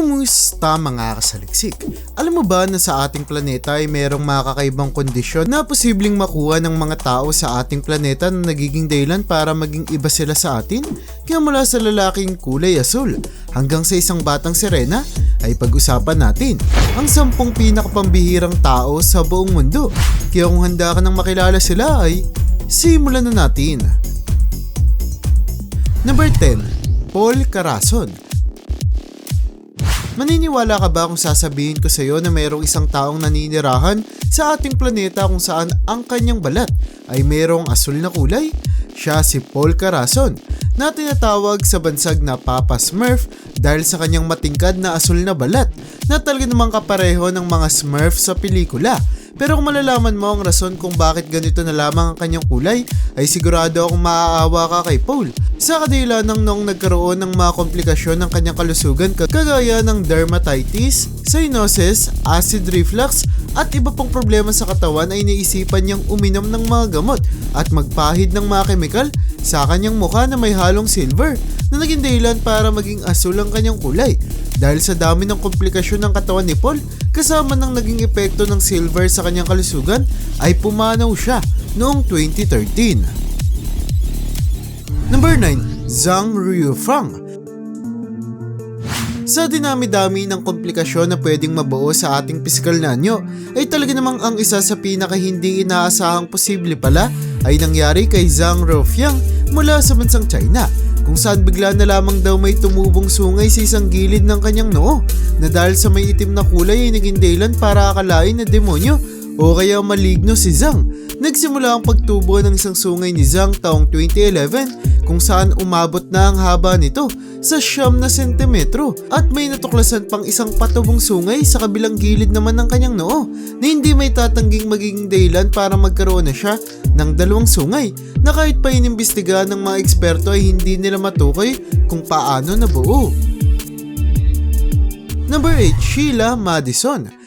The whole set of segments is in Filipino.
Kumusta mga kasaliksik? Alam mo ba na sa ating planeta ay merong mga kakaibang kondisyon na posibleng makuha ng mga tao sa ating planeta na nagiging dahilan para maging iba sila sa atin? Kaya mula sa lalaking kulay asul hanggang sa isang batang sirena ay pag-usapan natin ang sampung pinakapambihirang tao sa buong mundo. Kaya kung handa ka nang makilala sila ay simulan na natin. Number 10. Paul Carason Maniniwala ka ba kung sasabihin ko sa iyo na mayroong isang taong naninirahan sa ating planeta kung saan ang kanyang balat ay mayroong asul na kulay? Siya si Paul Carason na tinatawag sa bansag na Papa Smurf dahil sa kanyang matingkad na asul na balat na talaga namang kapareho ng mga Smurf sa pelikula. Pero kung malalaman mo ang rason kung bakit ganito na lamang ang kanyang kulay, ay sigurado akong maaawa ka kay Paul. Sa kadila ng noong nagkaroon ng mga komplikasyon ng kanyang kalusugan kagaya ng dermatitis, cyanosis, acid reflux, at iba pang problema sa katawan ay naisipan niyang uminom ng mga gamot at magpahid ng mga kemikal sa kanyang mukha na may halong silver na naging dahilan para maging asul ang kanyang kulay. Dahil sa dami ng komplikasyon ng katawan ni Paul, kasama ng naging epekto ng silver sa kanyang kalusugan, ay pumanaw siya noong 2013. Number 9. Zhang Ruifang sa dinami-dami ng komplikasyon na pwedeng mabuo sa ating pisikal na anyo, ay talaga namang ang isa sa pinaka hindi inaasahang posible pala ay nangyari kay Zhang Ruofiang mula sa bansang China kung saan bigla na lamang daw may tumubong sungay sa isang gilid ng kanyang noo na dahil sa may itim na kulay ay naging dahilan para akalain na demonyo o kaya maligno si Zhang. Nagsimula ang pagtubo ng isang sungay ni Zhang taong 2011 kung saan umabot na ang haba nito sa siyam na sentimetro at may natuklasan pang isang patubong sungay sa kabilang gilid naman ng kanyang noo na hindi may tatangging magiging dahilan para magkaroon na siya ng dalawang sungay na kahit pa inimbestiga ng mga eksperto ay hindi nila matukoy kung paano nabuo. Number 8, Sheila Madison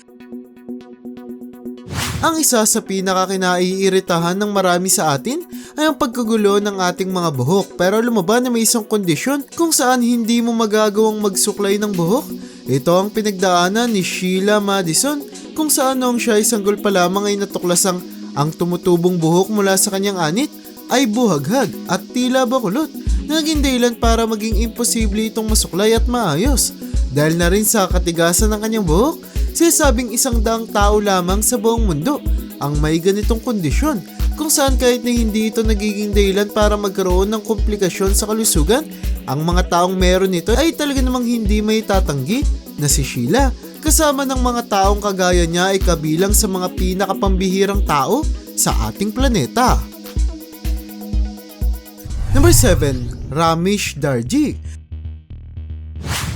ang isa sa pinakakinaiiritahan ng marami sa atin ay ang pagkagulo ng ating mga buhok pero lumaban na may isang kondisyon kung saan hindi mo magagawang magsuklay ng buhok. Ito ang pinagdaanan ni Sheila Madison kung saan noong siya ay sanggol pa lamang ay natuklasang ang tumutubong buhok mula sa kanyang anit ay buhaghag at tila bakulot na naging dahilan para maging imposible itong masuklay at maayos. Dahil na rin sa katigasan ng kanyang buhok, sinasabing isang daang tao lamang sa buong mundo ang may ganitong kondisyon kung saan kahit na hindi ito nagiging dahilan para magkaroon ng komplikasyon sa kalusugan, ang mga taong meron nito ay talaga namang hindi may tatanggi na si Sheila kasama ng mga taong kagaya niya ay kabilang sa mga pinakapambihirang tao sa ating planeta. Number 7. Ramesh Darji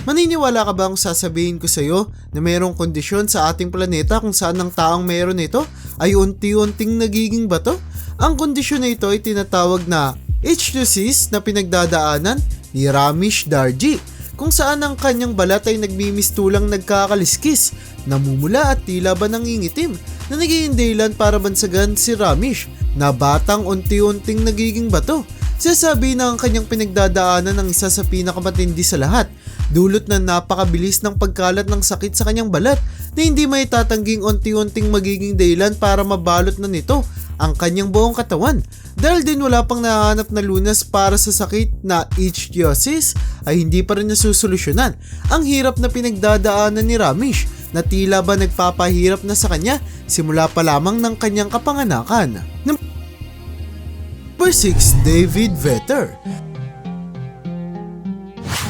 Maniniwala ka ba kung sasabihin ko sa iyo na mayroong kondisyon sa ating planeta kung saan ang taong meron ito ay unti-unting nagiging bato? Ang kondisyon na ito ay tinatawag na H2Cs na pinagdadaanan ni Ramesh Darji kung saan ang kanyang balat ay nagmimistulang nagkakaliskis, namumula at tila ba nangingitim na nagiging dahilan para bansagan si Ramesh na batang unti-unting nagiging bato. Sasabi na ang kanyang pinagdadaanan ng isa sa pinakamatindi sa lahat dulot na napakabilis ng pagkalat ng sakit sa kanyang balat na hindi may tatangging unti-unting magiging dahilan para mabalot na nito ang kanyang buong katawan. Dahil din wala pang nahanap na lunas para sa sakit na ichthyosis ay hindi pa rin nasusolusyonan ang hirap na pinagdadaanan ni Ramesh na tila ba nagpapahirap na sa kanya simula pa lamang ng kanyang kapanganakan. Number 6, David Vetter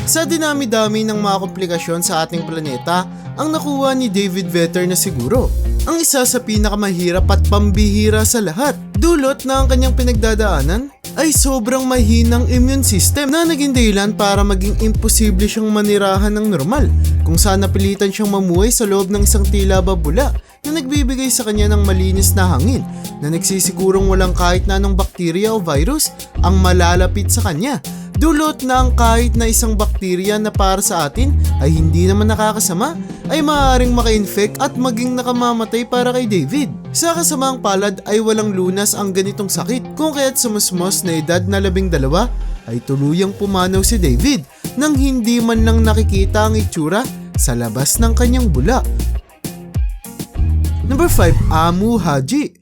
sa dinami-dami ng mga komplikasyon sa ating planeta, ang nakuha ni David Vetter na siguro ang isa sa pinakamahirap at pambihira sa lahat. Dulot na ang kanyang pinagdadaanan ay sobrang mahinang immune system na naging dahilan para maging imposible siyang manirahan ng normal kung saan napilitan siyang mamuhay sa loob ng isang tila babula na nagbibigay sa kanya ng malinis na hangin na nagsisigurong walang kahit na anong bakterya o virus ang malalapit sa kanya Dulot ang kahit na isang bakterya na para sa atin ay hindi naman nakakasama ay maaaring maka-infect at maging nakamamatay para kay David. Sa kasamaang palad ay walang lunas ang ganitong sakit kung kaya't sumusmos na edad na labing dalawa ay tuluyang pumanaw si David nang hindi man lang nakikita ang itsura sa labas ng kanyang bula. Number 5, Amu Haji.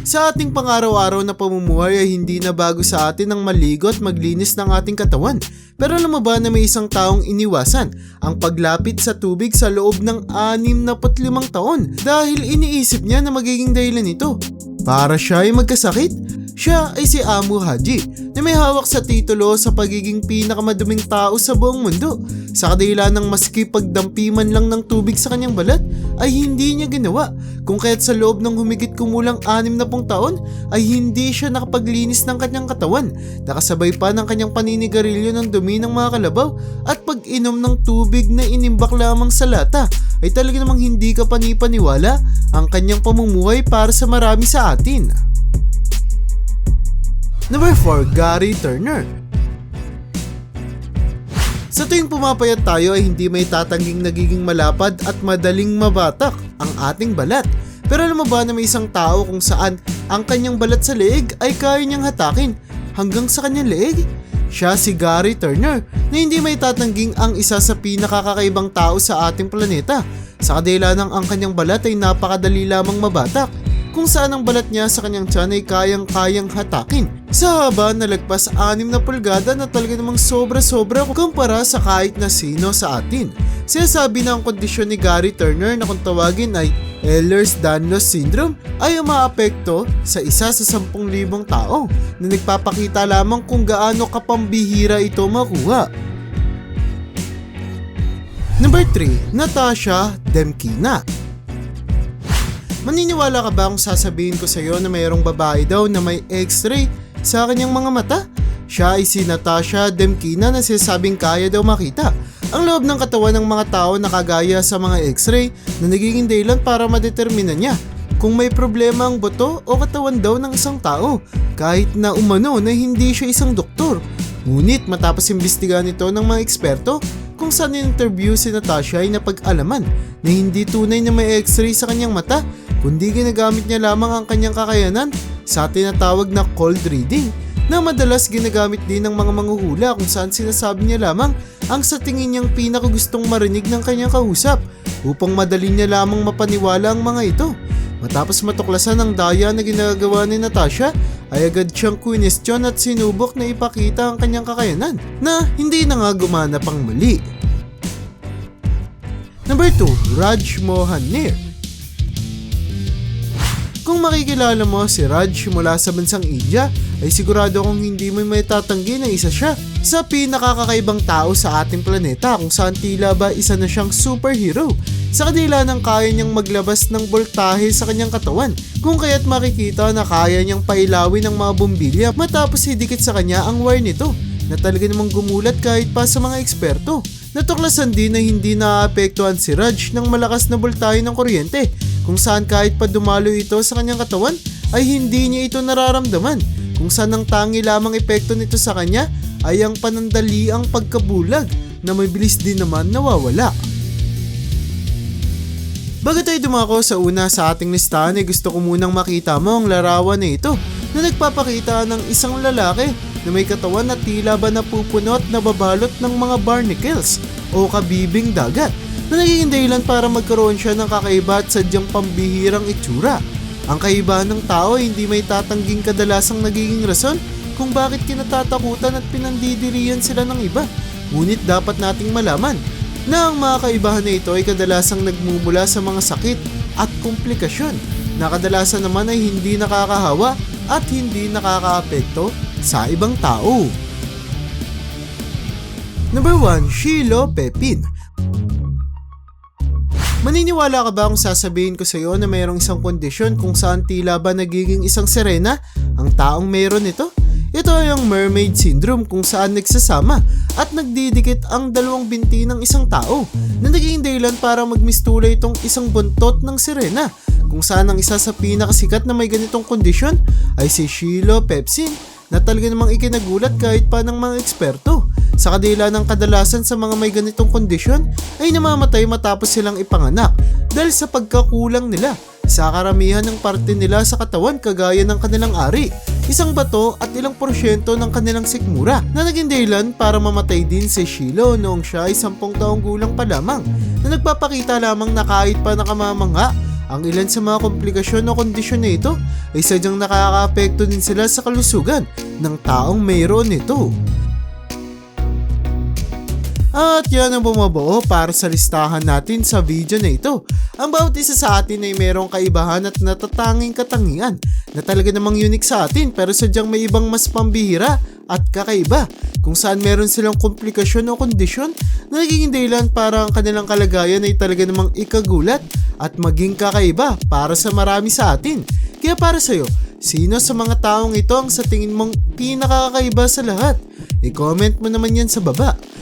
Sa ating pang-araw-araw na pamumuhay ay hindi na bago sa atin ang maligo at maglinis ng ating katawan. Pero alam mo ba na may isang taong iniwasan ang paglapit sa tubig sa loob ng 65 taon dahil iniisip niya na magiging dahilan nito. Para siya ay magkasakit, siya ay si Amu Haji na may hawak sa titulo sa pagiging pinakamaduming tao sa buong mundo. Sa kadahilan ng maski pagdampi man lang ng tubig sa kanyang balat ay hindi niya ginawa. Kung kaya't sa loob ng humigit kumulang anim na pong taon ay hindi siya nakapaglinis ng kanyang katawan. Nakasabay pa ng kanyang paninigarilyo ng dumi ng mga kalabaw at pag-inom ng tubig na inimbak lamang sa lata ay talaga namang hindi ka panipaniwala ang kanyang pamumuhay para sa marami sa atin. Number 4, Gary Turner. Sa tuwing pumapayat tayo ay hindi may tatangging nagiging malapad at madaling mabatak ang ating balat. Pero alam mo ba na may isang tao kung saan ang kanyang balat sa leeg ay kaya niyang hatakin hanggang sa kanyang leeg? Siya si Gary Turner na hindi may tatangging ang isa sa pinakakakaibang tao sa ating planeta. Sa kadila ng ang kanyang balat ay napakadali lamang mabatak kung saan ang balat niya sa kanyang tiyan ay kayang-kayang hatakin. Sa haba na lagpas 6 na pulgada na talaga namang sobra-sobra kumpara sa kahit na sino sa atin. Sinasabi na ang kondisyon ni Gary Turner na kung tawagin ay Ehlers-Danlos Syndrome ay umaapekto sa isa sa 10,000 tao na nagpapakita lamang kung gaano kapambihira ito makuha. Number 3, Natasha Demkina. Maniniwala ka ba kung sasabihin ko sa iyo na mayroong babae daw na may x-ray sa kanyang mga mata? Siya ay si Natasha Demkina na sinasabing kaya daw makita ang loob ng katawan ng mga tao na kagaya sa mga x-ray na nagiging dahilan para madetermina niya kung may problema ang buto o katawan daw ng isang tao kahit na umano na hindi siya isang doktor. Ngunit matapos imbestigahan ito ng mga eksperto kung saan interview si Natasha ay napag-alaman na hindi tunay na may x-ray sa kanyang mata kundi ginagamit niya lamang ang kanyang kakayanan sa tinatawag na cold reading na madalas ginagamit din ng mga manguhula kung saan sinasabi niya lamang ang sa tingin niyang pinakagustong marinig ng kanyang kausap upang madali niya lamang mapaniwala ang mga ito. Matapos matuklasan ang daya na ginagawa ni Natasha, ay agad siyang kwinestyon at sinubok na ipakita ang kanyang kakayanan na hindi na nga gumana pang muli. Number 2, Raj Mohan Nir. Kung makikilala mo si Raj mula sa bansang India, ay sigurado kong hindi mo may tatanggi na isa siya sa pinakakakaibang tao sa ating planeta kung saan tila ba isa na siyang superhero sa kadila ng kaya niyang maglabas ng boltahe sa kanyang katawan kung kaya't makikita na kaya niyang pailawin ng mga bombilya matapos hidikit sa kanya ang wire nito na talaga namang gumulat kahit pa sa mga eksperto. Natuklasan din na hindi naaapektuhan si Raj ng malakas na boltahe ng kuryente kung saan kahit pa dumalo ito sa kanyang katawan ay hindi niya ito nararamdaman kung saan ang tangi lamang epekto nito sa kanya ay ang panandaliang pagkabulag na may bilis din naman nawawala. Bago tayo dumako sa una sa ating listahan ay gusto ko munang makita mo ang larawan na ito na nagpapakita ng isang lalaki na may katawan na tila ba napupuno at nababalot ng mga barnacles o kabibing dagat na nagiging dahilan para magkaroon siya ng kakaiba at sadyang pambihirang itsura. Ang kaibahan ng tao ay hindi may tatangging kadalasang nagiging rason kung bakit kinatatakutan at pinandidiriyan sila ng iba. Ngunit dapat nating malaman na ang mga kaibahan na ito ay kadalasang nagmumula sa mga sakit at komplikasyon na kadalasan naman ay hindi nakakahawa at hindi nakakaapekto sa ibang tao. Number 1, Shilo Pepin. Maniniwala ka ba kung sasabihin ko sa iyo na mayroong isang kondisyon kung saan tila ba nagiging isang serena ang taong mayroon ito? Ito ay ang mermaid syndrome kung saan nagsasama at nagdidikit ang dalawang binti ng isang tao na naging dahilan para magmistula itong isang buntot ng sirena kung saan ang isa sa pinakasikat na may ganitong kondisyon ay si Shilo Pepsin na talaga namang ikinagulat kahit pa ng mga eksperto. Sa kadila ng kadalasan sa mga may ganitong kondisyon ay namamatay matapos silang ipanganak dahil sa pagkakulang nila sa karamihan ng parte nila sa katawan kagaya ng kanilang ari isang bato at ilang porsyento ng kanilang sikmura na naging dahilan para mamatay din si Shilo noong siya ay sampung taong gulang pa lamang na nagpapakita lamang na kahit pa nakamamanga ang ilan sa mga komplikasyon o kondisyon na ito ay sadyang nakakaapekto din sila sa kalusugan ng taong mayroon nito. At yan ang bumabuo para sa listahan natin sa video na ito. Ang bawat isa sa atin ay mayroong kaibahan at natatanging katangian na talaga namang unique sa atin pero sadyang may ibang mas pambihira at kakaiba kung saan meron silang komplikasyon o kondisyon na nagiging dahilan para ang kanilang kalagayan ay talaga namang ikagulat at maging kakaiba para sa marami sa atin. Kaya para sa'yo, sino sa mga taong ito ang sa tingin mong pinakakaiba sa lahat? I-comment mo naman yan sa baba.